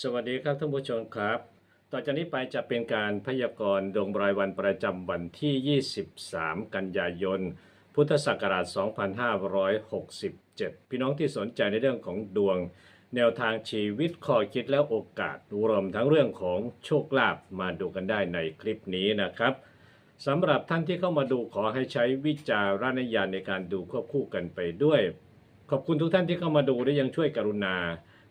สวัสดีครับท่านผู้ชมครับ ต่อจากนี้ไปจะเป็นการพยากรณ์ดวงรายวันประจำวันที่ 23 กันยายน พุทธศักราช 2567 พี่น้องที่สนใจในเรื่องของดวง แนวทางชีวิตข้อคิดและโอกาสรวมทั้งเรื่องของโชคลาภมาดูกันได้ในคลิปนี้นะครับสำหรับท่านที่เข้ามาดูขอให้ใช้วิจารณญาณในการดูควบคู่กันไปด้วย ขอบคุณทุกท่านที่เข้ามาดูและยังช่วยกรุณา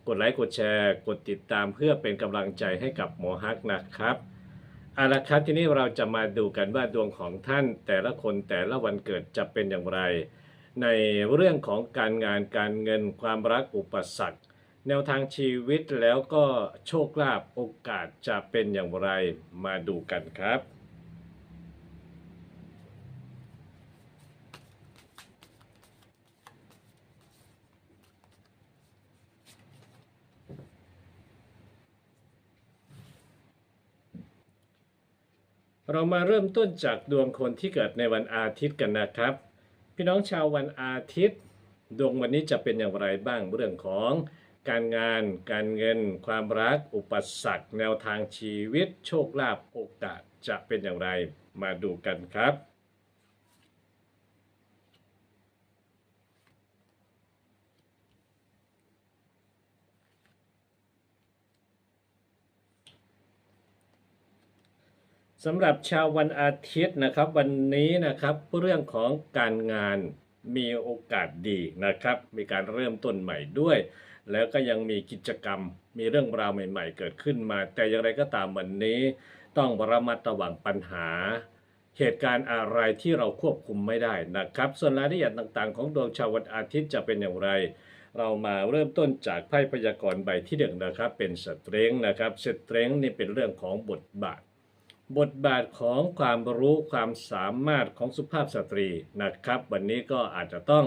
กดไลค์กดแชร์ กดติดตามเพื่อเป็นกำลังใจให้กับหมอฮักนะครับเอาละครับทีนี้เราจะมาดูกันว่าดวงของท่านแต่ละคนแต่ละวันเกิดจะเป็นอย่างไร ในเรื่องของการงานการเงินความรักอุปสรรค แนวทางชีวิตแล้วก็โชคลาภโอกาสจะเป็นอย่างไรมาดูกันครับ เรามาเริ่มต้นจากดวงคนที่เกิดในวันอาทิตย์กันนะครับ พี่น้องชาววันอาทิตย์ ดวงวันนี้จะเป็นอย่างไรบ้างเรื่องของ การงาน การเงิน ความรัก อุปสรรค แนวทางชีวิต โชคลาภโอกาสจะเป็นอย่างไร มาดูกันครับ สำหรับชาววันอาทิตย์นะครับ วันนี้นะครับเรื่องของการงานมีโอกาสดีนะครับ มีการเริ่มต้นใหม่ด้วย แล้วก็ยังมีกิจกรรม มีเรื่องราวใหม่ ๆ เกิดขึ้นมา แต่อย่างไรก็ตามวันนี้ ต้องระมัดระวังปัญหา เหตุการณ์อะไรที่เราควบคุมไม่ได้นะครับ ส่วนรายละเอียดต่างๆ ของดวงชาววันอาทิตย์จะเป็นอย่างไร เรามาเริ่มต้นจากไพ่พยากรณ์ใบที่หนึ่งนะครับ เป็นสเตรงนะครับสเตรงนี่เป็นเรื่องของบทบาท บทบาทของความรู้ความสามารถของสุภาพสตรีนะครับ วันนี้ก็อาจจะต้อง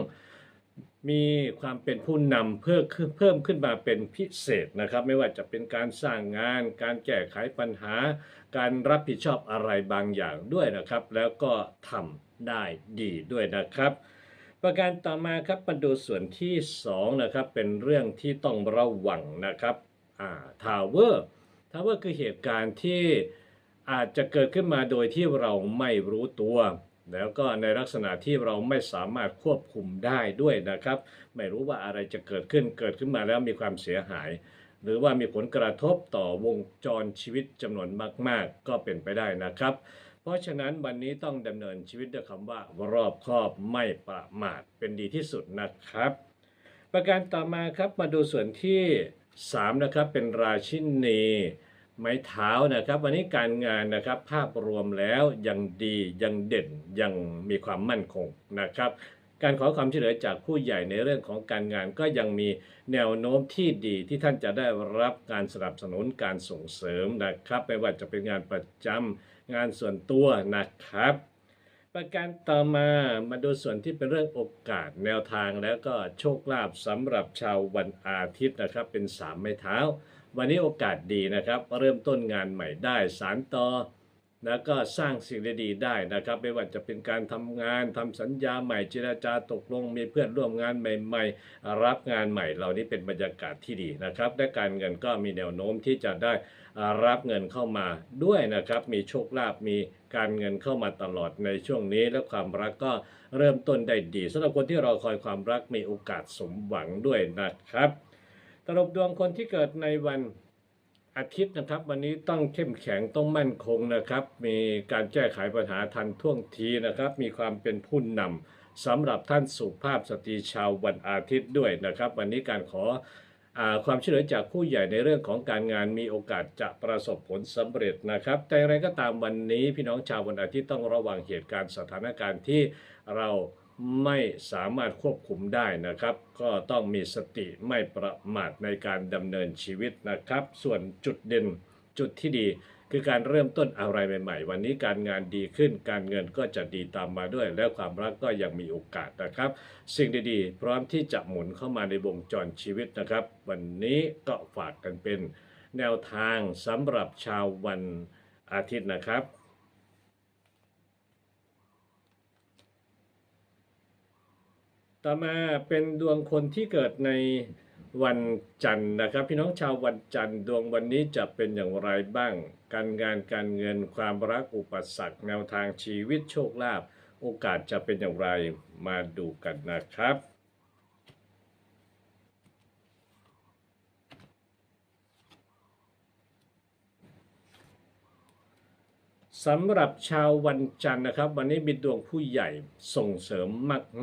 มีความเป็นผู้นำเพิ่มขึ้นเพิ่มขึ้นมาเป็นพิเศษนะครับ ไม่ว่าจะเป็นการสร้างงาน การแก้ไขปัญหา การรับผิดชอบอะไรบางอย่างด้วยนะครับ แล้วก็ทำได้ดีด้วยนะครับ ประการต่อมาครับมาดูส่วนที่ 2 นะครับ เป็นเรื่องที่ต้องระวังนะครับอ่าทาวเวอร์ทาวเวอร์คือเหตุการณ์ที่ อาจจะเกิดขึ้นมาโดยที่เราไม่รู้ตัว แล้วก็ในลักษณะที่เราไม่สามารถควบคุมได้ด้วยนะครับ ไม่รู้ว่าอะไรจะเกิดขึ้นเกิดขึ้นมาแล้วมีความเสียหาย หรือว่ามีผลกระทบต่อวงจรชีวิตจำนวนมาก ๆ ก็เป็นไปได้นะครับ เพราะฉะนั้นวันนี้ต้องดำเนินชีวิตด้วยคำว่ารอบคอบไม่ประมาทเป็นดีที่สุดนะครับ ประการต่อมาครับมาดูส่วนที่3นะครับเป็นราชินี ไม้เท้านะครับ วันนี้การงานนะครับภาพรวมแล้วยังดียังเด่นยังมีความมั่นคงนะครับ การขอความช่วยเหลือจากผู้ใหญ่ในเรื่องของการงานก็ยังมีแนวโน้มที่ดีที่ท่านจะได้รับการสนับสนุนการส่งเสริมนะครับไม่ว่าจะเป็นงานประจำงานส่วนตัวนะครับ ประการต่อมามาดูส่วนที่เป็นเรื่องโอกาสแนวทางแล้วก็โชคลาภสำหรับชาววันอาทิตย์นะครับ เป็นสามไม้เท้า วันนี้โอกาสดีนะครับ เริ่มต้นงานใหม่ได้ สารต่อแล้วก็สร้างสิ่งดีๆได้นะครับ ไม่ว่าจะเป็นการทำงานทำสัญญาใหม่เจรจาตกลง มีเพื่อนร่วมงานใหม่ ๆ รับงานใหม่ เหล่านี้เป็นบรรยากาศที่ดีนะครับและการเงินก็มีแนวโน้มที่จะได้รับเงินเข้ามาด้วยนะครับ มีโชคลาภมีการเงินเข้ามาตลอดในช่วงนี้และความรักก็เริ่มต้นได้ดีสำหรับคนที่รอคอยความรักมีโอกาสสมหวังด้วยนะครับ สรุปดวงคนที่เกิดในวันอาทิตย์นะครับ วันนี้ต้องเข้มแข็งต้องมั่นคงนะครับ มีการแก้ไขปัญหาทันท่วงทีนะครับ มีความเป็นผู้นำสำหรับท่านสุภาพสตรีชาววันอาทิตย์ด้วยนะครับ วันนี้การขออความช่วยเหลือจากผู้ใหญ่ในเรื่องของการงานมีโอกาสจะประสบผลสำเร็จนะครับ แต่อย่างไรก็ตามวันนี้พี่น้องชาววันอาทิตย์ต้องระวังเหตุการณ์สถานการณ์ที่เรา ไม่สามารถควบคุมได้นะครับ ก็ต้องมีสติไม่ประมาทในการดำเนินชีวิตนะครับ ส่วนจุดเด่นจุดที่ดีคือการเริ่มต้นอะไรใหม่ๆ วันนี้การงานดีขึ้น การเงินก็จะดีตามมาด้วย และความรักก็ยังมีโอกาสนะครับ สิ่งดีๆ พร้อมที่จะหมุนเข้ามาในวงจรชีวิตนะครับ วันนี้ก็ฝากกันเป็นแนวทางสำหรับชาววันอาทิตย์นะครับ ต่อมาเป็นดวงคนที่เกิดในวันจันทร์นะครับ พี่น้องชาววันจันทร์ดวงวันนี้จะเป็นอย่างไรบ้าง การงานการเงินความรักอุปสรรคแนวทางชีวิตโชคลาภโอกาสจะเป็นอย่างไรมาดูกันนะครับ สำหรับชาววันจันทร์นะครับ วันนี้มีดวงผู้ใหญ่ส่งเสริม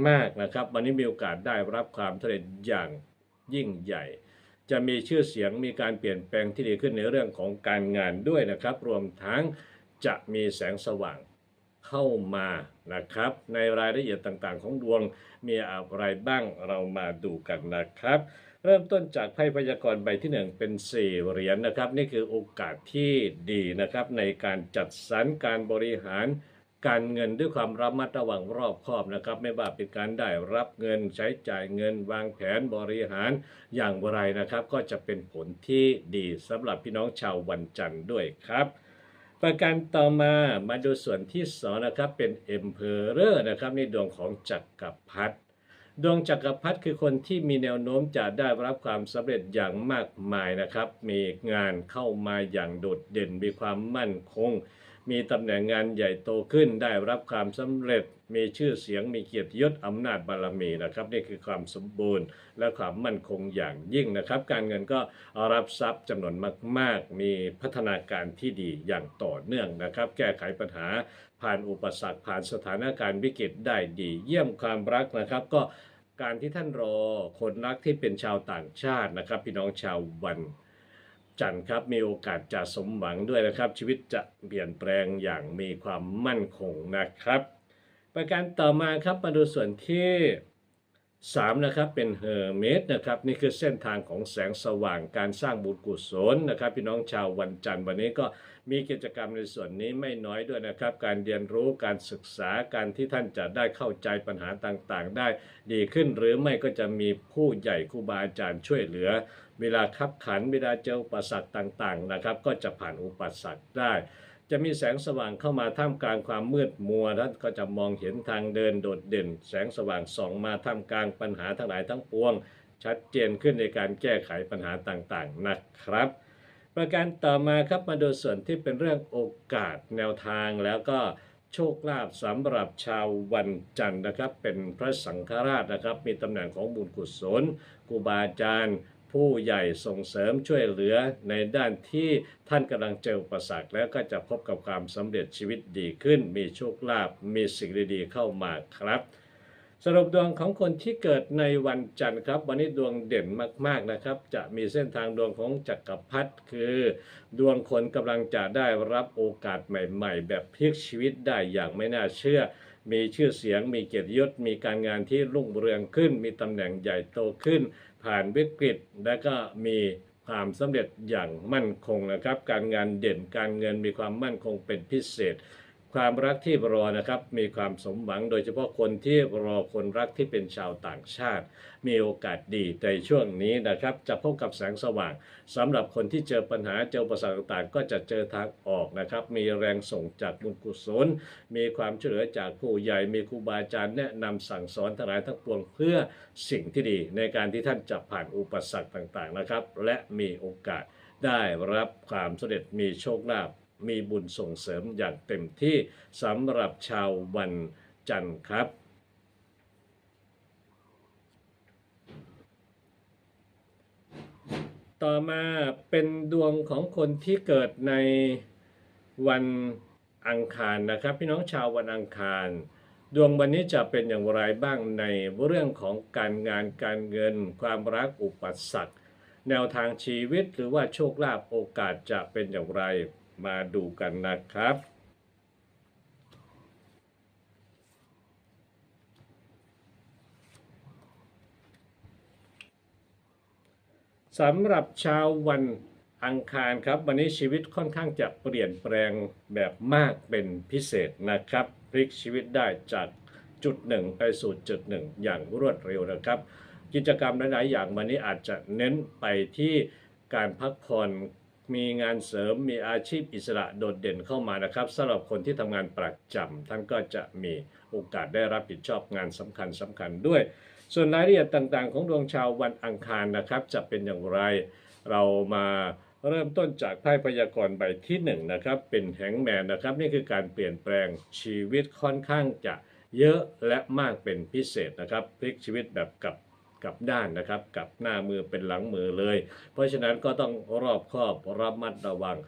มากๆนะครับ วันนี้มีโอกาสได้รับความสำเร็จอย่างยิ่งใหญ่ จะมีชื่อเสียงมีการเปลี่ยนแปลงที่ดีขึ้นในเรื่องของการงานด้วยนะครับ รวมทั้งจะมีแสงสว่างเข้ามานะครับ ในรายละเอียดต่างๆ ของดวงมีอะไรบ้างเรามาดูกันนะครับ เริ่มต้นจากไพ่พยากรณ์ใบที่หนึ่งเป็นสี่เหรียญนะครับ นี่คือโอกาสที่ดีนะครับ ในการจัดสรรการบริหารการเงินด้วยความระมัดระวังรอบคอบนะครับ ไม่ว่าเป็นการได้รับเงินใช้จ่ายเงินวางแผนบริหารอย่างไรนะครับ ก็จะเป็นผลที่ดีสำหรับพี่น้องชาววันจันทร์ด้วยครับ ประการต่อมามาดูส่วนที่สองนะครับเป็น Emperor นะครับในดวงของจักรพรรดิ ดวงจักรพรรดิคือคนที่มีแนวโน้มจะได้รับความสำเร็จอย่างมากมายนะครับ มีงานเข้ามาอย่างโดดเด่นมีความมั่นคง มีตำแหน่งงานใหญ่โตขึ้น ได้รับความสำเร็จ มีชื่อเสียง มีเกียรติยศอำนาจบารมีนะครับ นี่คือความสมบูรณ์ และความมั่นคงอย่างยิ่งนะครับ การเงินก็รับทรัพย์จำนวนมาก ๆ มีพัฒนาการที่ดีอย่างต่อเนื่องนะครับ แก้ไขปัญหาผ่านอุปสรรคผ่านสถานการณ์วิกฤตได้ดี เยี่ยมความรักนะครับก็การที่ท่านรอคนรักที่เป็นชาวต่างชาตินะครับ พี่น้องชาววัน จันทร์ครับ มีโอกาสจะสมหวังด้วยนะครับ ชีวิตจะเปลี่ยนแปลงอย่างมีความมั่นคงนะครับ ประการต่อมาครับมาดูส่วนที่3นะครับเป็นเฮอร์เมสนะครับนี่คือเส้นทางของแสงสว่างการสร้างบุญกุศลนะครับ พี่น้องชาววันจันทร์วันนี้ก็มีกิจกรรมในส่วนนี้ไม่น้อยด้วยนะครับ การเรียนรู้การศึกษาการที่ท่านจะได้เข้าใจปัญหาต่างๆ ได้ดีขึ้นหรือไม่ก็จะมีผู้ใหญ่ครูบาอาจารย์ช่วยเหลือ เวลาขับขันเวลาเจออุปสรรคต่างๆนะครับ ก็จะผ่านอุปสรรคได้ จะมีแสงสว่างเข้ามาท่ามกลางความมืดมัวท่านก็จะมองเห็นทางเดินโดดเด่น แสงสว่างส่องมาท่ามกลางปัญหาทั้งหลายทั้งปวง ชัดเจนขึ้นในการแก้ไขปัญหาต่างๆนะครับ ประการต่อมาครับมาดูส่วนที่เป็นเรื่องโอกาสแนวทางแล้วก็โชคลาภสำหรับชาววันจันทร์นะครับ เป็นพระสังฆราชนะครับ มีตำแหน่งของบุญกุศลครูบาอาจารย์ ผู้ใหญ่ส่งเสริมช่วยเหลือในด้านที่ท่านกำลังเจออุปสรรคแล้วก็จะพบกับความสำเร็จชีวิตดีขึ้น มีโชคลาภมีสิ่งดีๆเข้ามาครับ สรุปดวงของคนที่เกิดในวันจันทร์ครับ วันนี้ดวงเด่นมากๆนะครับ จะมีเส้นทางดวงของจักรพรรดิคือ ดวงคนกำลังจะได้รับโอกาสใหม่ ๆ แบบพลิกชีวิตได้อย่างไม่น่าเชื่อมีชื่อเสียง มีเกียรติยศ มีการงานที่รุ่งเรืองขึ้น มีตำแหน่งใหญ่โตขึ้น ผ่านวิกฤต และก็มีความสำเร็จอย่างมั่นคงนะครับ การงานเด่นการเงินมีความมั่นคงเป็นพิเศษ ความรักที่รอนะครับมีความสมหวังโดยเฉพาะคนที่รอคนรักที่เป็นชาวต่างชาติ มีโอกาสดีในช่วงนี้นะครับ จะพบกับแสงสว่างสำหรับคนที่เจอปัญหาเจออุปสรรคต่างๆ ก็จะเจอทางออกนะครับ มีแรงส่งจากบุญกุศล มีความช่วยเหลือจากผู้ใหญ่ มีครูบาอาจารย์แนะนำสั่งสอนทั้งหลายทั้งปวงเพื่อสิ่งที่ดี ในการที่ท่านจะผ่านอุปสรรคต่างๆนะครับ และมีโอกาสได้รับความสำเร็จมีโชคลาภ มีบุญส่งเสริมอย่างเต็มที่สำหรับชาววันจันทร์ครับต่อมาเป็นดวงของคนที่เกิดในวันอังคารนะครับ พี่น้องชาววันอังคาร ดวงวันนี้จะเป็นอย่างไรบ้างในเรื่องของการงานการเงิน ความรักอุปสรรคแนวทางชีวิตหรือว่าโชคลาภโอกาสจะเป็นอย่างไร มาดูกันนะครับ สำหรับชาววันอังคารครับ วันนี้ชีวิตค่อนข้างจะเปลี่ยนแปลงแบบมากเป็นพิเศษนะครับ พลิกชีวิตได้จากจุดหนึ่งไปสู่จุดหนึ่งอย่างรวดเร็วนะครับ กิจกรรมหลาย ๆ อย่างวันนี้อาจจะเน้นไปที่การพักผ่อน มีงานเสริมมีอาชีพอิสระโดดเด่นเข้ามานะครับสำหรับคนที่ทำงานประจำท่านก็จะมีโอกาสได้รับผิดชอบงานสำคัญสำคัญด้วย ส่วนรายละเอียดต่างๆ ของดวงชาววันอังคารนะครับ จะเป็นอย่างไรเรามาเริ่มต้นจากไพ่พยากรณ์ใบที่หนึ่งนะครับเป็นแฮงแมนนะครับนี่คือการเปลี่ยนแปลงชีวิตค่อนข้างจะเยอะและมากเป็นพิเศษนะครับพลิกชีวิตแบบกับ กลับด้านนะครับกลับหน้ามือเป็นหลังมือเลย เพราะฉะนั้นก็ต้องรอบคอบระมัดระวัง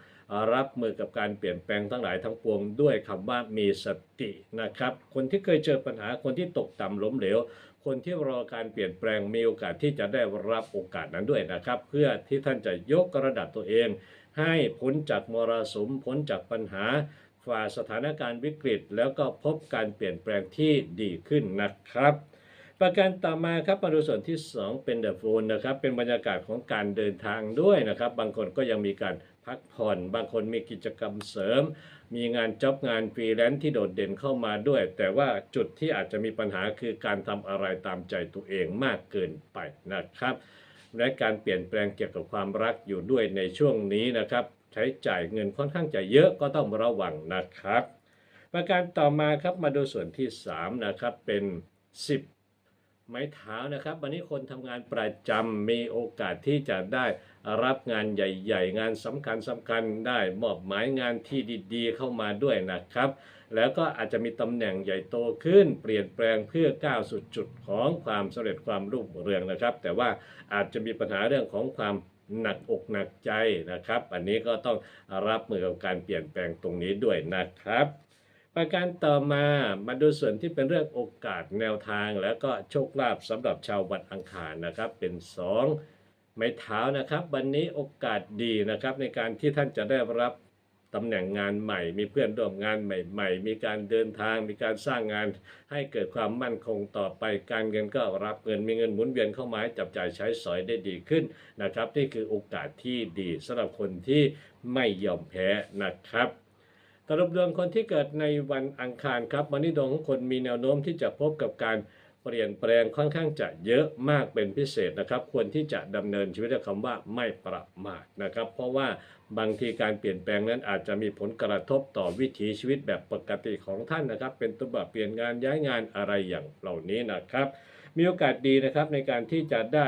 รับมือกับการเปลี่ยนแปลงทั้งหลายทั้งปวงด้วยคำว่ามีสตินะครับ คนที่เคยเจอปัญหาคนที่ตกต่ำล้มเหลวคนที่รอการเปลี่ยนแปลงมีโอกาสที่จะได้รับโอกาสนั้นด้วยนะครับ เพื่อที่ท่านจะยกระดับตัวเอง ให้พ้นจากมรสุมพ้นจากปัญหาฝ่าสถานการณ์วิกฤต แล้วก็พบการเปลี่ยนแปลงที่ดีขึ้นนะครับ ประการต่อมาครับมาดูส่วนที่ 2 เป็นเดอะโฟนนะครับเป็นบรรยากาศของการเดินทางด้วยนะครับ บางคนก็ยังมีการพักผ่อน บางคนมีกิจกรรมเสริม มีงานจ็อบงานฟรีแลนซ์ที่โดดเด่นเข้ามาด้วย แต่ว่าจุดที่อาจจะมีปัญหาคือการทำอะไรตามใจตัวเองมากเกินไปนะครับ และการเปลี่ยนแปลงเกี่ยวกับความรักอยู่ด้วยในช่วงนี้นะครับ ใช้จ่ายเงินค่อนข้างจะเยอะก็ต้องระวังนะครับ ประการต่อมาครับมาดูส่วนที่ 3 นะครับเป็น 10 ไม้เท้านะครับวันนี้คนทำงานประจำมีโอกาสที่จะได้รับงานใหญ่ ๆ งานสำคัญสำคัญได้มอบหมายงานที่ดี ๆ เข้ามาด้วยนะครับ แล้วก็อาจจะมีตำแหน่งใหญ่โตขึ้น เปลี่ยนแปลงเพื่อก้าวสู่จุดของความสำเร็จความรุ่งเรืองนะครับ แต่ว่าอาจจะมีปัญหาเรื่องของความหนักอกหนักใจนะครับ อันนี้ก็ต้องรับมือกับการเปลี่ยนแปลงตรงนี้ด้วยนะครับ ประการต่อมามาดูส่วนที่เป็นเรื่องโอกาสแนวทางแล้วก็โชคลาภสำหรับชาววันอังคารนะครับ เป็น 2 ไม้เท้านะครับ วันนี้โอกาสดีนะครับ ในการที่ท่านจะได้รับตำแหน่งงานใหม่ มีเพื่อนร่วมงานใหม่ ๆ มีการเดินทาง มีการสร้างงานให้เกิดความมั่นคงต่อไป การเงินก็รับเงินมีเงินหมุนเวียนเข้ามาจับจ่ายใช้สอยได้ดีขึ้นนะครับ นี่คือโอกาสที่ดีสำหรับคนที่ไม่ยอมแพ้นะครับ สรับดวงคนที่เกิดในวันอังคารครับวันนี้ดวงของคนมีแนวโน้มที่จะพบกับการเปลี่ยนแปลงค่อนข้างจะเยอะมากเป็นพิเศษนะครับ ควรที่จะดำเนินชีวิตด้วยคำว่าไม่ประมาทนะครับ เพราะว่าบางทีการเปลี่ยนแปลงนั้นอาจจะมีผลกระทบต่อวิถีชีวิตแบบปกติของท่านนะครับ เป็นตัวแบบเปลี่ยนงานย้ายงานอะไรอย่างเหล่านี้นะครับ มีโอกาสดีนะครับในการที่จะได้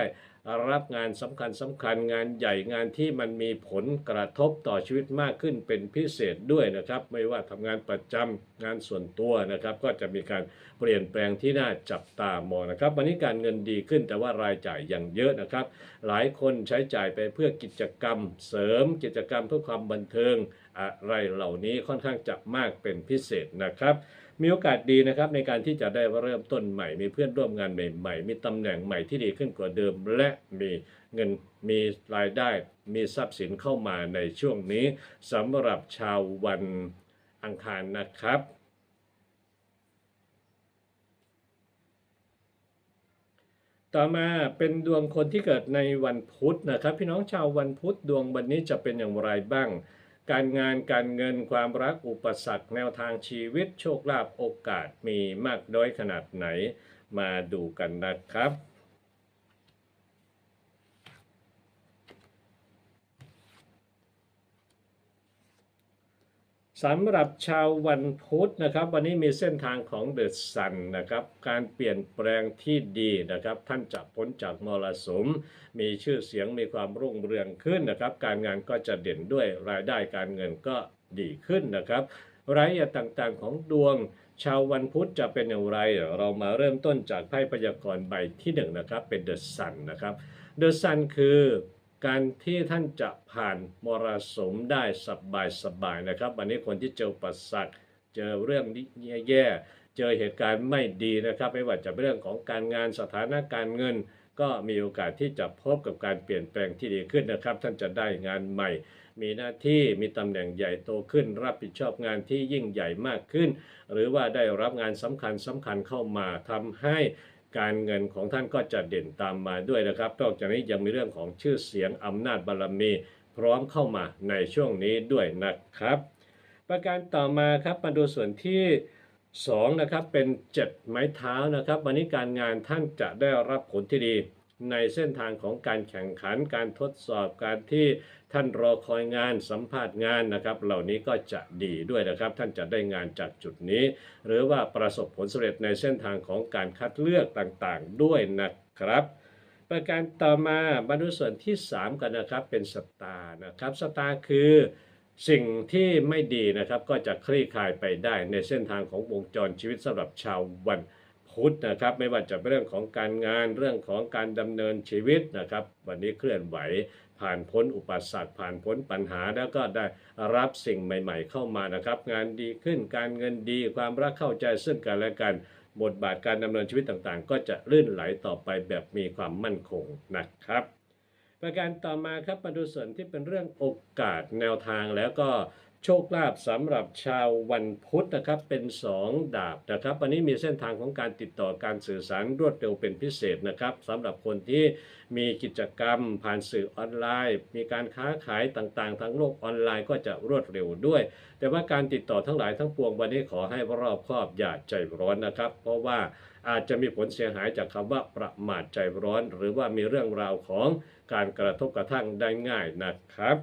รับงานสำคัญสำคัญงานใหญ่งานที่มันมีผลกระทบต่อชีวิตมากขึ้นเป็นพิเศษด้วยนะครับ ไม่ว่าทำงานประจำงานส่วนตัวนะครับ ก็จะมีการเปลี่ยนแปลงที่น่าจับตามองนะครับ วันนี้การเงินดีขึ้นแต่ว่ารายจ่ายยังเยอะนะครับ หลายคนใช้จ่ายไปเพื่อกิจกรรม เสริมกิจกรรมเพื่อความบันเทิงอะไรเหล่านี้ค่อนข้างจะมากเป็นพิเศษนะครับ มีโอกาสดีนะครับในการที่จะได้เริ่มต้นใหม่ มีเพื่อนร่วมงานใหม่ ๆ มีตำแหน่งใหม่ที่ดีขึ้นกว่าเดิม และมีเงินมีรายได้ มีทรัพย์สินเข้ามาในช่วงนี้สำหรับชาววันอังคารนะครับต่อมาเป็นดวงคนที่เกิดในวันพุธนะครับ พี่น้องชาววันพุธดวงวันนี้จะเป็นอย่างไรบ้าง การงานการเงินความรักอุปสรรคแนวทางชีวิตโชคลาภโอกาสมีมากน้อยขนาดไหน มาดูกันนะครับ สำหรับชาววันพุธนะครับ วันนี้มีเส้นทางของเดอะซันนะครับ การเปลี่ยนแปลงที่ดีนะครับ ท่านจะพ้นจากมรสุม มีชื่อเสียงมีความรุ่งเรืองขึ้นนะครับ การงานก็จะเด่นด้วยรายได้การเงินก็ดีขึ้นนะครับ รายละเอียดต่างๆของดวง ชาววันพุธจะเป็นอย่างไร เรามาเริ่มต้นจากไพ่พยากรณ์ใบที่หนึ่งนะครับเป็นเดอะซันนะครับเดอะซันคือ การที่ท่านจะผ่านมรสุมได้สบายสบายๆนะครับ วันนี้คนที่เจอปัสสรรคเจอเรื่องแย่ๆเจอเหตุการณ์ไม่ดีนะครับ ไม่ว่าจะเป็นเรื่องของการงานสถานะการเงิน ก็มีโอกาสที่จะพบกับการเปลี่ยนแปลงที่ดีขึ้นนะครับ ท่านจะได้งานใหม่ มีหน้าที่มีตำแหน่งใหญ่โตขึ้น รับผิดชอบงานที่ยิ่งใหญ่มากขึ้น หรือว่าได้รับงานสำคัญสำคัญเข้ามาทำให้ การเงินของท่านก็จะเด่นตามมาด้วยนะครับนอกจากนี้ยังมีเรื่องของชื่อเสียงอำนาจบารมี พร้อมเข้ามาในช่วงนี้ด้วยนะครับ ประการต่อมาครับมาดูส่วนที่2นะครับเป็น7ไม้เท้านะครับวันนี้การงานท่านจะได้รับผลที่ดี ในเส้นทางของการแข่งขันการทดสอบการที่ ท่านรอคอยงานสัมภาษณ์งานนะครับ เหล่านี้ก็จะดีด้วยนะครับ ท่านจะได้งานจากจุดนี้ หรือว่าประสบผลสำเร็จในเส้นทางของการคัดเลือกต่างๆ ด้วยนะครับประการต่อมามาดูส่วนที่ 3 กันนะครับเป็นสตาร์นะครับสตาร์คือสิ่งที่ไม่ดีนะครับก็จะคลี่คลายไปได้ในเส้นทางของวงจรชีวิตสำหรับชาววันพุธนะครับ ไม่ว่าจะเป็นเรื่องของการงานเรื่องของการดำเนินชีวิตนะครับ วันนี้เคลื่อนไหว ผ่านพ้นอุปสรรคผ่านพ้นปัญหาแล้วก็ได้รับสิ่งใหม่ ๆ เข้ามานะครับ งานดีขึ้นการเงินดีความรักเข้าใจซึ่งกันและกัน บทบาทการดำเนินชีวิตต่างๆ ก็จะลื่นไหลต่อไปแบบมีความมั่นคงนะครับประการต่อมาครับมาดูส่วนที่เป็นเรื่องโอกาสแนวทางแล้วก็ โชคลาภสำหรับชาววันพุธนะครับเป็น 2 ดาบนะครับวันนี้มีเส้นทางของการติดต่อการสื่อสารรวดเร็วเป็นพิเศษนะครับสำหรับคนที่มีกิจกรรมผ่านสื่อออนไลน์ มีการค้าขายต่างๆ ทั้งโลกออนไลน์ก็จะรวดเร็วด้วย แต่ว่าการติดต่อทั้งหลายทั้งปวงวันนี้ขอให้รอบคอบอย่าใจร้อนนะครับ เพราะว่าอาจจะมีผลเสียหายจากคำว่าประมาทใจร้อน หรือว่ามีเรื่องราวของการกระทบกระทั่งได้ง่ายนะครับ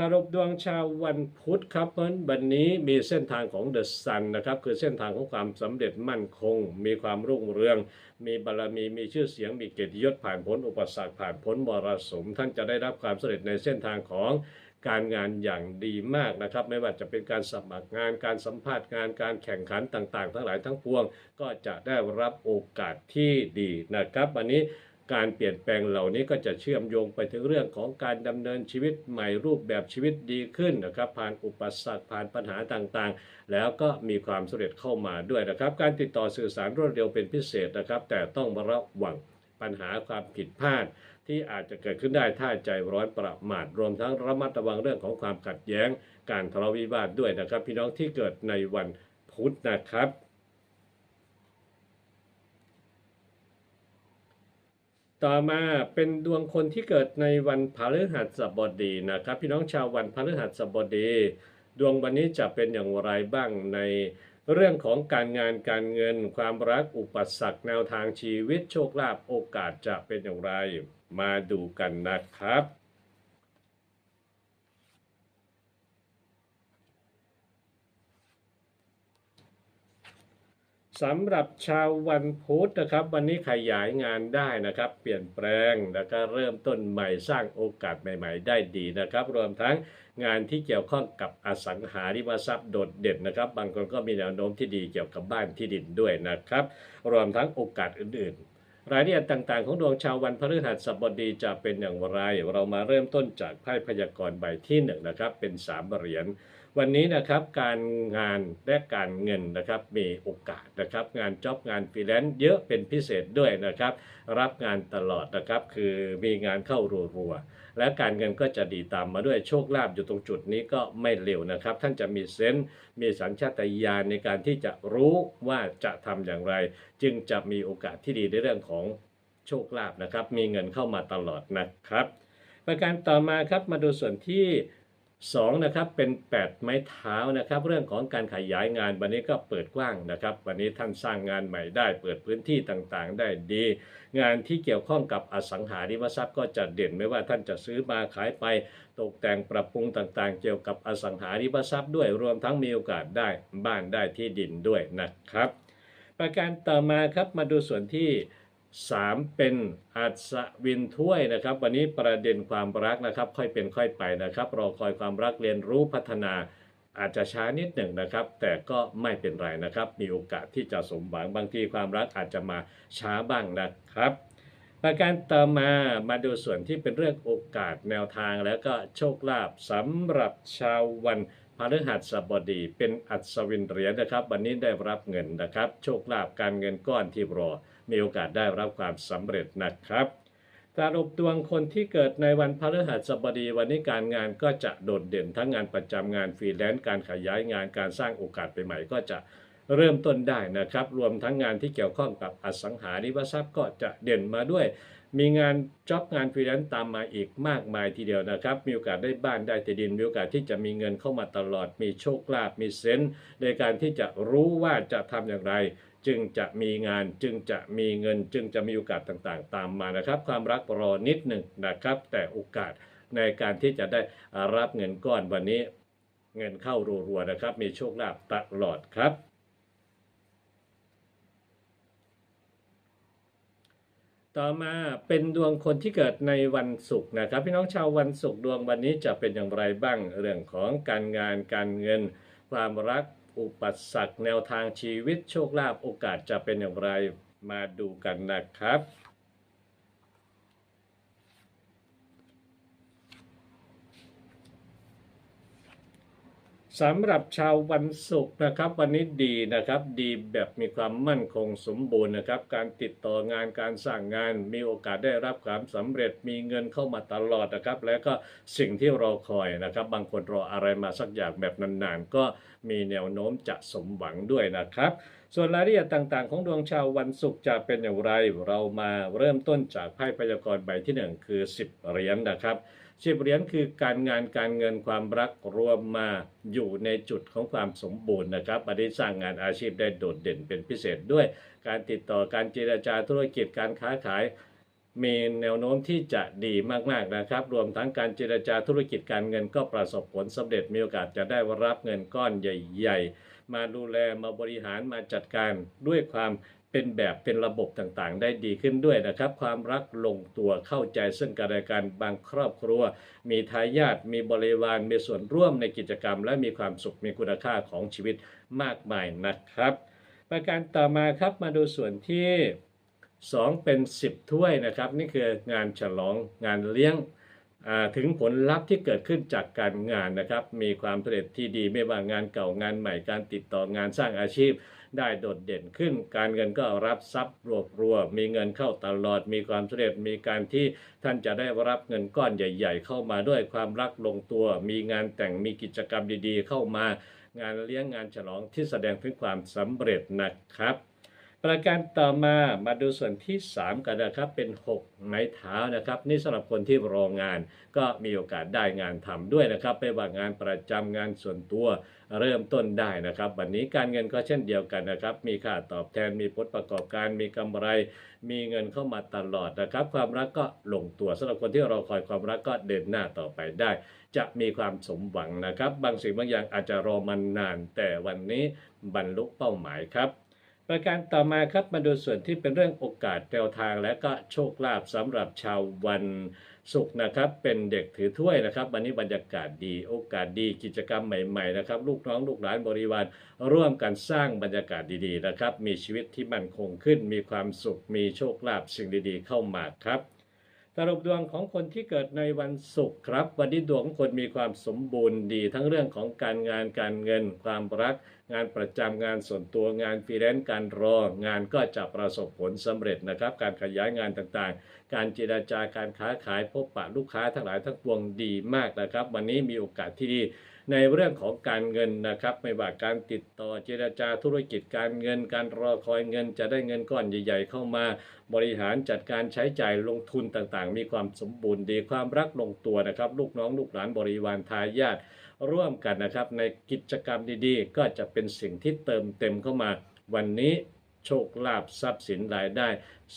ตารบดวงชาววันพุธครับเพราะวันนี้มีเส้นทางของเดอะซันนะครับคือเส้นทางของความสำเร็จมั่นคง มีความรุ่งเรือง มีบารมีมีชื่อเสียงมีเกียรติยศผ่านพ้นอุปสรรคผ่านพ้นมรสุม ท่านจะได้รับความสำเร็จในเส้นทางของการงานอย่างดีมากนะครับ ไม่ว่าจะเป็นการสมัครงานการสัมภาษณ์งานการแข่งขันต่างๆ ทั้งหลายทั้งปวง ก็จะได้รับโอกาสที่ดีนะครับ วันนี้ การเปลี่ยนแปลงเหล่านี้ก็จะเชื่อมโยงไปถึงเรื่องของการดำเนินชีวิตใหม่รูปแบบชีวิตดีขึ้นนะครับผ่านอุปสรรคผ่านปัญหาต่างๆ แล้วก็มีความสำเร็จเข้ามาด้วยนะครับ การติดต่อสื่อสารรวดเร็วเป็นพิเศษนะครับ แต่ต้องระวังปัญหาความผิดพลาดที่อาจจะเกิดขึ้นได้ถ้าใจร้อนประมาทรวมทั้งระมัดระวังเรื่องของความขัดแย้ง การทะเลาะวิวาทด้วยนะครับ พี่น้องที่เกิดในวันพุธนะครับ ต่อมาเป็นดวงคนที่เกิดในวันพฤหัสบดีนะครับ พี่น้องชาววันพฤหัสบดี ดวงวันนี้จะเป็นอย่างไรบ้างในเรื่องของการงานการเงิน ความรักอุปสรรคแนวทางชีวิตโชคลาภโอกาสจะเป็นอย่างไร มาดูกันนะครับ สำหรับชาววันพุธนะครับ วันนี้ขยายงานได้นะครับ เปลี่ยนแปลงแล้วก็เริ่มต้นใหม่สร้างโอกาสใหม่ ๆ ได้ดีนะครับ รวมทั้งงานที่เกี่ยวข้องกับอสังหาริมทรัพย์โดดเด่นนะครับ บางคนก็มีแนวโน้มที่ดีเกี่ยวกับบ้านที่ดินด้วยนะครับ รวมทั้งโอกาสอื่นๆ รายละเอียดต่างๆ ของดวงชาววันพฤหัสบดีจะเป็นอย่างไร เรามาเริ่มต้นจากไพ่พยากรณ์ใบที่หนึ่งนะครับเป็นสามเหรียญ วันนี้นะครับการงานและการเงินนะครับมีโอกาสนะครับงานจ็อบงานฟรีแลนซ์เยอะเป็นพิเศษด้วยนะครับ รับงานตลอดนะครับคือมีงานเข้ารัวๆและการเงินก็จะดีตามมาด้วยโชคลาภอยู่ตรงจุดนี้ก็ไม่เร็วนะครับ ท่านจะมีเซนส์มีสัญชาตญาณในการที่จะรู้ว่าจะทำอย่างไร จึงจะมีโอกาสที่ดีในเรื่องของโชคลาภนะครับ มีเงินเข้ามาตลอดนะครับ ประการต่อมาครับมาดูส่วนที่ 2นะครับเป็น 8 ไม้เท้านะครับเรื่องของการขยายงานวันนี้ก็เปิดกว้างนะครับ วันนี้ท่านสร้างงานใหม่ได้ เปิดพื้นที่ต่างๆ ได้ดี งานที่เกี่ยวข้องกับอสังหาริมทรัพย์ก็จะเด่นไม่ว่าท่านจะซื้อมาขายไป ตกแต่งปรับปรุงต่างๆ เกี่ยวกับอสังหาริมทรัพย์ด้วยรวมทั้งมีโอกาสได้บ้านได้ที่ดินด้วยนะครับ ประการต่อมาครับมาดูส่วนที่ 3 เป็นอัศวินถ้วยนะครับ วันนี้ประเด็นความรักนะครับ ค่อยเป็นค่อยไปนะครับ รอคอยความรักเรียนรู้พัฒนาอาจจะช้านิดหนึ่งนะครับ แต่ก็ไม่เป็นไรนะครับ มีโอกาสที่จะสมหวังบางทีความรักอาจจะมาช้าบ้างนะครับ ประการต่อมามาดูส่วนที่เป็นเรื่องโอกาสแนวทางแล้วก็โชคลาภสำหรับชาววันพฤหัสบดีเป็นอัศวินเหรียญนะครับ วันนี้ได้รับเงินนะครับ โชคลาภการเงินก้อนที่รอ มีโอกาสได้รับความสำเร็จนะครับ การอบดวงคนที่เกิดในวันพฤหัสบดีวันนี้การงานก็จะโดดเด่นทั้งงานประจำงานฟรีแลนซ์การขยายงานการสร้างโอกาสใหม่ๆก็จะเริ่มต้นได้นะครับ รวมทั้งงานที่เกี่ยวข้องกับอสังหาริมทรัพย์ก็จะเด่นมาด้วย มีงานจ็อบงานฟรีแลนซ์ตามมาอีกมากมายทีเดียวนะครับ มีโอกาสได้บ้านได้ที่ดิน มีโอกาสที่จะมีเงินเข้ามาตลอด มีโชคลาภมีเซนส์ในการที่จะรู้ว่าจะทำอย่างไรจึงจะมีงานจึงจะมีเงิน จึงจะมีโอกาสต่างๆ ตามมานะครับ ความรักรอนิดหนึ่งนะครับ แต่โอกาสในการที่จะได้รับเงินก้อนวันนี้ เงินเข้ารัวๆนะครับ มีโชคลาภตลอดครับต่อมาเป็นดวงคนที่เกิดในวันศุกร์นะครับ พี่น้องชาววันศุกร์ดวงวันนี้จะเป็นอย่างไรบ้างเรื่องของการงานการเงิน ความรัก อุปสรรคแนวทางชีวิตโชคลาภโอกาสจะเป็นอย่างไรมาดูกันนะครับ สำหรับชาววันศุกร์นะครับ วันนี้ดีนะครับ ดีแบบมีความมั่นคงสมบูรณ์นะครับ การติดต่องานการสร้างงาน มีโอกาสได้รับความสำเร็จมีเงินเข้ามาตลอดนะครับ แล้วก็สิ่งที่รอคอยนะครับ บางคนรออะไรมาสักอย่างแบบนานๆ ก็มีแนวโน้มจะสมหวังด้วยนะครับ ส่วนรายละเอียดต่างๆ ของดวงชาววันศุกร์จะเป็นอย่างไร เรามาเริ่มต้นจากไพ่พยากรณ์ใบที่หนึ่งคือ 10เหรียญนะครับ สิบเหรียญคือการงานการเงินความรักรวมมาอยู่ในจุดของความสมบูรณ์นะครับอันนี้สร้างงานอาชีพได้โดดเด่นเป็นพิเศษด้วย การติดต่อการเจรจาธุรกิจการค้าขายมีแนวโน้มที่จะดีมากๆนะครับ รวมทั้งการเจรจาธุรกิจการเงินก็ประสบผลสำเร็จมีโอกาสจะได้รับเงินก้อนใหญ่ ๆ มาดูแลมาบริหารมาจัดการด้วยความ เป็นแบบเป็นระบบต่างๆ ได้ดีขึ้นด้วยนะครับ ความรักลงตัวเข้าใจซึ่งกันและกันบางครอบครัว มีทายาทมีบริวารมีส่วนร่วมในกิจกรรม และมีความสุขมีคุณค่าของชีวิตมากมายนะครับ ประการต่อมาครับมาดูส่วนที่ 2 เป็น 10 ถ้วยนะครับ นี่คืองานฉลองงานเลี้ยงถึงผลลัพธ์ที่เกิดขึ้นจากการงานนะครับ มีความสำเร็จที่ดีไม่ว่างานเก่างานใหม่การติดต่องานสร้างอาชีพ ได้โดดเด่นขึ้น การเงินก็รับทรัพย์รวบรัวมีเงินเข้าตลอดมีความสำเร็จมีการที่ท่านจะได้รับเงินก้อนใหญ่ ๆ เข้ามาด้วยความรักลงตัว มีงานแต่งมีกิจกรรมดีๆ เข้ามางานเลี้ยงงานฉลองที่แสดงถึงความสำเร็จนะครับ ประการต่อมามาดูส่วนที่ 3 กันนะครับเป็น 6 ไม้เท้านะครับ นี่สำหรับคนที่รองาน ก็มีโอกาสได้งานทำด้วยนะครับไม่ว่างานประจำงานส่วนตัวเริ่มต้นได้นะครับ วันนี้การเงินก็เช่นเดียวกันนะครับ มีค่าตอบแทนมีผลประกอบการมีกำไร มีเงินเข้ามาตลอดนะครับ ความรักก็ลงตัวสำหรับคนที่รอคอยความรักก็เดินหน้าต่อไปได้ จะมีความสมหวังนะครับ บางสิ่งบางอย่างอาจจะรอมันนาน แต่วันนี้บรรลุเป้าหมายครับ ประการต่อมาครับมาดูส่วนที่เป็นเรื่องโอกาสแนวทางและก็โชคลาภสำหรับชาววันศุกร์นะครับเป็นเด็กถือถ้วยนะครับ วันนี้บรรยากาศดีโอกาสดีกิจกรรมใหม่ๆนะครับลูกน้องลูกหลานบริวารร่วมกันสร้างบรรยากาศดีๆนะครับ มีชีวิตที่มั่นคงขึ้น มีความสุข มีโชคลาภสิ่งดีๆ เข้ามาครับสรุปดวงของคนที่เกิดในวันศุกร์ครับ วันนี้ดวงของคนมีความสมบูรณ์ดี ทั้งเรื่องของการงานการเงินความรัก งานประจำงานส่วนตัวงานฟรีแลนซ์การรองานก็จะประสบผลสำเร็จนะครับ การขยายงานต่างๆ การเจราจาการค้าขายพบปะลูกค้าทั้งหลายทั้งปวงดีมากนะครับ วันนี้มีโอกาสที่ดีในเรื่องของการเงินนะครับ ไม่ว่าการติดต่อเจราจาธุรกิจการเงิน การรอคอยเงินจะได้เงินก้อนใหญ่ๆ เข้ามา บริหารจัดการใช้จ่ายลงทุนต่างๆ มีความสมบูรณ์ดีความรักลงตัวนะครับ ลูกน้องลูกหลานบริวารทายาท ร่วมกันนะครับ ในกิจกรรมดีๆ ก็จะเป็นสิ่งที่เติมเต็มเข้ามา วันนี้โชคลาภทรัพย์สินรายได้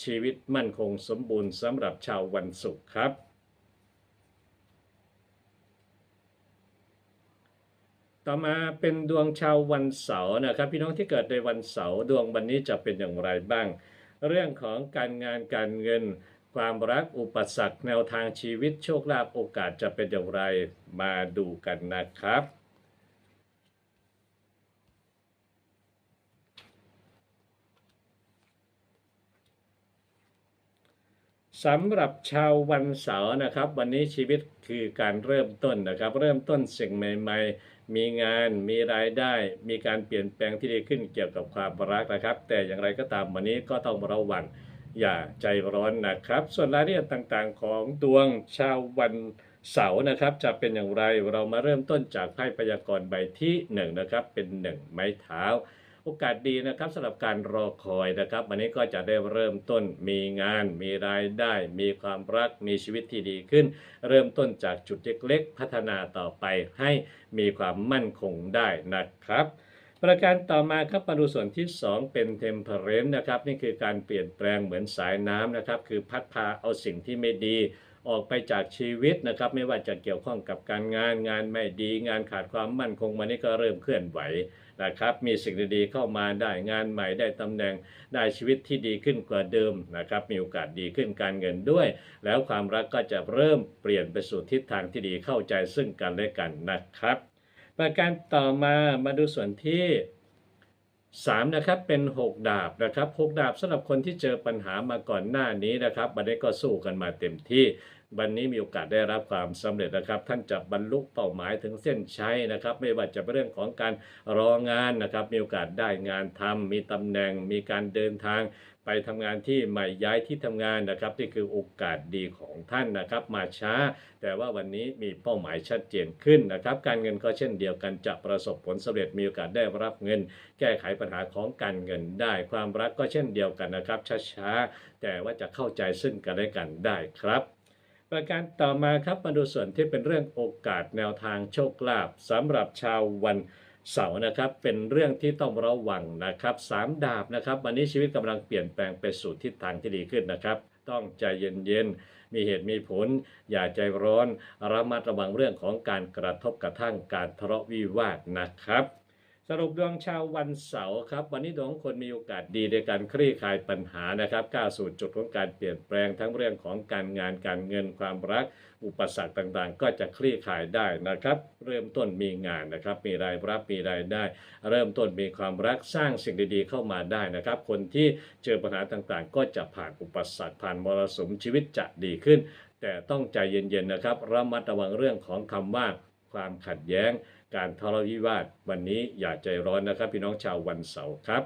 ชีวิตมั่นคงสมบูรณ์สำหรับชาววันศุกร์ครับ ต่อมาเป็นดวงชาววันเสาร์นะครับ พี่น้องที่เกิดในวันเสาร์ดวงวันนี้จะเป็นอย่างไรบ้าง เรื่องของการงานการเงิน ความรักอุปสรรคแนวทางชีวิตโชคลาภโอกาสจะเป็นอย่างไรมาดูกันนะครับ สำหรับชาววันเสาร์นะครับ วันนี้ชีวิตคือการเริ่มต้นนะครับ เริ่มต้นสิ่งใหม่ ๆ มีงานมีรายได้ มีการเปลี่ยนแปลงที่ดีขึ้นเกี่ยวกับความรักนะครับ แต่อย่างไรก็ตามวันนี้ก็ต้องระวัง อย่าใจร้อนนะครับ ส่วนรายละเอียดต่างๆ ของดวงชาววันเสาร์นะครับ จะเป็นอย่างไรเรามาเริ่มต้นจากไพ่พยากรณ์ใบที่หนึ่งนะครับเป็นหนึ่งไม้เท้า โอกาสดีนะครับสำหรับการรอคอยนะครับ วันนี้ก็จะได้เริ่มต้นมีงาน มีรายได้ มีความรักมีชีวิตที่ดีขึ้น เริ่มต้นจากจุดเล็กๆพัฒนาต่อไปให้มีความมั่นคงได้นะครับ ประการต่อมาครับมาดูส่วนที่ 2 เป็น temperance นะครับนี่คือการเปลี่ยนแปลงเหมือนสายน้ำนะครับคือพัดพาเอาสิ่งที่ไม่ดี ออกไปจากชีวิตนะครับไม่ว่าจะเกี่ยวข้องกับการงานงานไม่ดี งานขาดความมั่นคงมันนี่ก็เริ่มเคลื่อนไหวนะครับมีสิ่งดีๆเข้ามาได้งานใหม่ได้ตำแหน่งได้ชีวิตที่ดีขึ้นกว่าเดิมนะครับมีโอกาสดีขึ้นการเงินด้วย แล้วความรักก็จะเริ่มเปลี่ยนไปสู่ทิศทางที่ดีเข้าใจซึ่งกันและกันนะครับ ประการต่อมามาดูส่วนที่3นะครับเป็น 6 ดาบนะครับ6ดาบสำหรับคนที่เจอปัญหามาก่อนหน้านี้นะครับบันนี้ก็สู้กันมาเต็มที่วันนี้มีโอกาสได้รับความสำเร็จนะครับ ท่านจะบรรลุเป้าหมายถึงเส้นชัยนะครับ ไม่ว่าจะเป็นเรื่องของการรองานนะครับ มีโอกาสได้งานทำมีตำแหน่ง มีการเดินทาง ไปทำงานที่ใหม่ย้ายที่ทำงานนะครับนี่คือโอกาสดีของท่านนะครับมาช้า แต่ว่าวันนี้มีเป้าหมายชัดเจนขึ้นนะครับ การเงินก็เช่นเดียวกันจะประสบผลสำเร็จมีโอกาสได้รับเงิน แก้ไขปัญหาของการเงินได้ ความรักก็เช่นเดียวกันนะครับช้าๆแต่ว่าจะเข้าใจซึ่งกันและกันได้ครับประการต่อมาครับมาดูส่วนที่เป็นเรื่องโอกาสแนวทางโชคลาภสำหรับชาววัน เสาร์นะครับเป็นเรื่องที่ต้องระวังนะครับสามดาบนะครับ วันนี้ชีวิตกำลังเปลี่ยนแปลงไปสู่ทิศทางที่ดีขึ้นนะครับ ต้องใจเย็นๆ มีเหตุมีผล อย่าใจร้อน ระมัดระวังเรื่องของการกระทบกระทั่งการทะเลาะวิวาทนะครับ สรุปดวงชาววันเสาร์ครับ วันนี้ดวงคนมีโอกาสดีในการคลี่คลายปัญหานะครับก้าวสู่จุดของการเปลี่ยนแปลงทั้งเรื่องของการงานการเงินความรัก อุปสรรคต่างๆ ก็จะคลี่คลายได้นะครับ เริ่มต้นมีงานนะครับ มีรายรับมีรายได้ เริ่มต้นมีความรักสร้างสิ่งดีๆเข้ามาได้นะครับ คนที่เจอปัญหาต่างๆ ก็จะผ่านอุปสรรคผ่านมรสุมชีวิตจะดีขึ้น แต่ต้องใจเย็นๆนะครับระมัดระวังเรื่องของคำว่าความขัดแย้ง การทะเลาะวิวาทวันนี้อย่าใจร้อนนะครับ พี่น้องชาววันเสาร์ครับ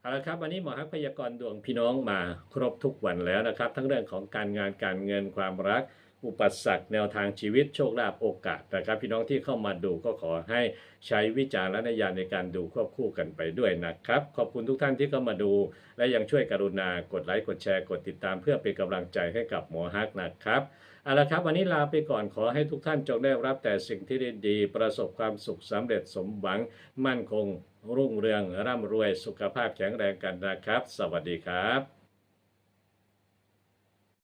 เอาละครับวันนี้หมอฮักพยากรณ์ดวงพี่น้องมาครบทุกวันแล้วนะครับ ทั้งเรื่องของการงานการเงินความรัก อุปสรรคแนวทางชีวิตโชคลาภโอกาสนะครับ พี่น้องที่เข้ามาดูก็ขอให้ใช้วิจารณญาณในการดูควบคู่กันไปด้วยนะครับ ขอบคุณทุกท่านที่เข้ามาดู และยังช่วยกรุณากดไลค์กดแชร์กดติดตามเพื่อเป็นกำลังใจให้กับหมอฮักนะครับ เอาละครับวันนี้ลาไปก่อนขอให้ทุกท่านจงได้รับแต่สิ่งที่ดีๆประสบความสุขสำเร็จสมหวังมั่นคงรุ่งเรืองร่ำรวยสุขภาพแข็งแรงกันนะครับ สวัสดีครับ